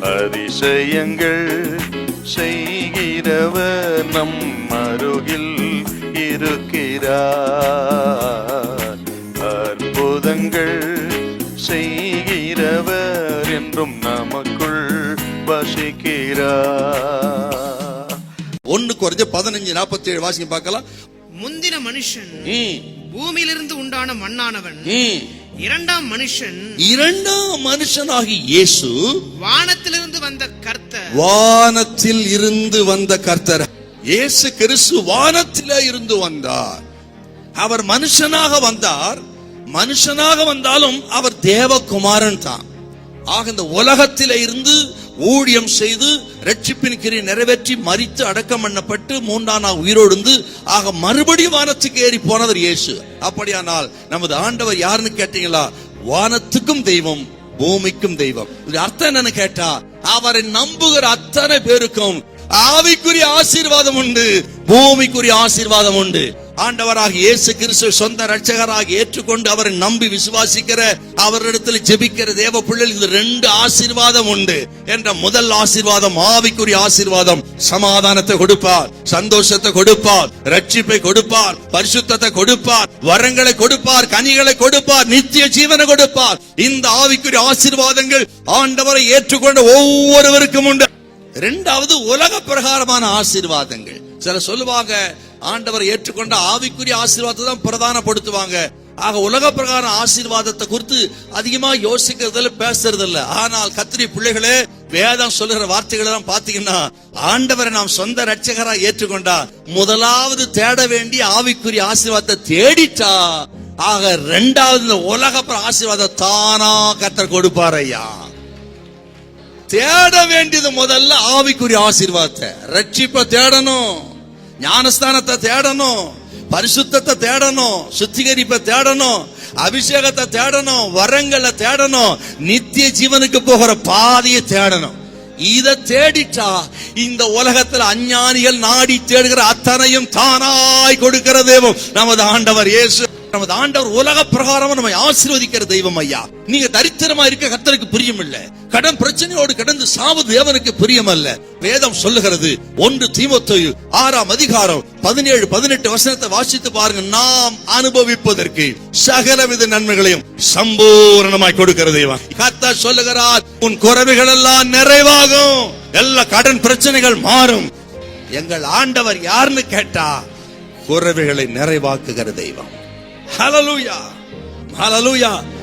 அதிசயங்கள் செய்கிறவர் நம் அருகில் இருக்கிறார். அற்புதங்கள் செய்கிறவர் என்றும் நமக்குள் வசிக்கிறார். ஒன்னு குறைஞ்ச பதினஞ்சு நாற்பத்தி ஏழு வாசிங்க பார்க்கலாம். முந்தின மனுஷன் பூமியிலிருந்து உண்டான மண்ணானவன். இரண்டாம் மனுஷன் இரண்டாம் மனுஷனாகி இயேசு கர்த்தர் வானத்தில் இருந்து வந்த கர்த்தர் இயேசு கிறிஸ்து வானத்திலே இருந்து வந்தார். அவர் மனுஷனாக வந்தார். மனுஷனாக வந்தாலும் அவர் தேவகுமாரன் தான் ஆக இந்த உலகத்தில இருந்து ஊழியம் செய்து ரட்சிப்பின் கிரியை நிறைவேற்றி மறித்து அடக்கம் பண்ணப்பட்டு மூன்றாம் நாள் உயிரோடு ஆக மறுபடியும் வானத்துக்கு ஏறி போனவர் இயேசு. அப்படியானால் நமது ஆண்டவர் யாருன்னு கேட்டீங்களா? வானத்துக்கும் தெய்வம் பூமிக்கும் தெய்வம். இது அர்த்தம் என்னன்னு கேட்டா அவரை நம்புகிற அத்தனை பேருக்கும் ஆவிக்குரிய ஆசீர்வாதம் உண்டு பூமிக்குரிய ஆசீர்வாதம் உண்டு. ஆண்டவராக இயேசு கிறிஸ்து சொந்த ரட்சகராக ஏற்றுக்கொண்டு அவரை நம்பி விசுவாசிக்கிற அவரிடத்தில் ஜெபிக்கிற தேவ பிள்ளைகள் இது ரெண்டு ஆசீர்வாதம் உண்டு என்ற முதல் ஆசீர்வாதம் ஆவிக்குரிய ஆசீர்வாதம். சமாதானத்தை கொடுப்பார் சந்தோஷத்தை கொடுப்பார் ரட்சிப்பை கொடுப்பார் பரிசுத்தத்தை கொடுப்பார் வரங்களை கொடுப்பார் கனிகளை கொடுப்பார் நித்திய ஜீவனை கொடுப்பார். இந்த ஆவிக்குரிய ஆசீர்வாதங்கள் ஆண்டவரை ஏற்றுக்கொண்ட ஒவ்வொருவருக்கும் உண்டு. இரண்டாவது உலக பிரகாரமான ஆசீர்வாதங்கள். சில சொல்லுவாங்க ஆண்டவர் ஏற்றுக்கொண்ட ஆவிக்குரிய ஆசீர்வாதத்தை தான் பிரதானப்படுத்துவாங்க. ஆக உலக பிரகார ஆசீர்வாதத்தை குறித்து அதிகமா யோசிக்கிறதுல பேசுறது இல்ல ஆனால் கத்திரி பிள்ளைகளே வேதம் சொல்லுகிற வார்த்தைகளை எல்லாம் பாத்தீங்கன்னா ஆண்டவரை நாம் சொந்த ரட்சகரா ஏற்றுக்கொண்டா முதலாவது தேட வேண்டிய ஆவிக்குரிய ஆசீர்வாதத்தை தேடிட்டா ஆக ரெண்டாவது இந்த உலக பிர- ஆசீர்வாதம் தானா கத்தர் கொடுப்பார் ஐயா. தேட வேண்டியது முதல்ல ஆவிக்குரிய ஆசீர்வாதத்தை. ரட்சிப்பை தேடணும். ஞானஸ்தானத்தை தேடணும் பரிசுத்தத்தை தேடணும் சுத்திகரிப்பை தேடணும் அபிஷேகத்தை தேடணும் வரங்களை தேடணும் நித்திய ஜீவனுக்கு போகிற பாதையை தேடணும். இத தேடிட்டா இந்த உலகத்துல அஞ்ஞானிகள் நாடி தேடுகிற அத்தனையும் தானாய் கொடுக்கிற தேவம் நமது ஆண்டவர் இயேசு. நமது ஆண்டவர் உலக பிரகாரம் நம்மை ஆசீர்வதிக்கிற தெய்வம் ஐயா. நீங்க தரித்திரமா இருக்க கர்த்தருக்கு பிரியம் இல்ல கடன் பிரச்சனையோடு கடந்து சாவு தேவனுக்கு பிரியம் அல்ல வேதம் சொல்லுகிறது ஒன்று தீமத்தொயு ஆறாம் அதிகாரம் பதினேழு பதினெட்டு வசனத்தை வாசித்து பாருங்க. நாம் அனுபவிப்பதற்கு சகலவித நன்மைகளையும் சம்பூரணமாய் கொடுக்கிற தெய்வம். கத்தா சொல்லுகிறார் உன் குறைவுகள் எல்லாம் நிறைவாகும். எல்லா கடன் பிரச்சனைகள் மாறும். எங்கள் ஆண்டவர் யாருன்னு கேட்டா குறைவுகளை நிறைவாக்குகிற தெய்வம். Hallelujah. Hallelujah.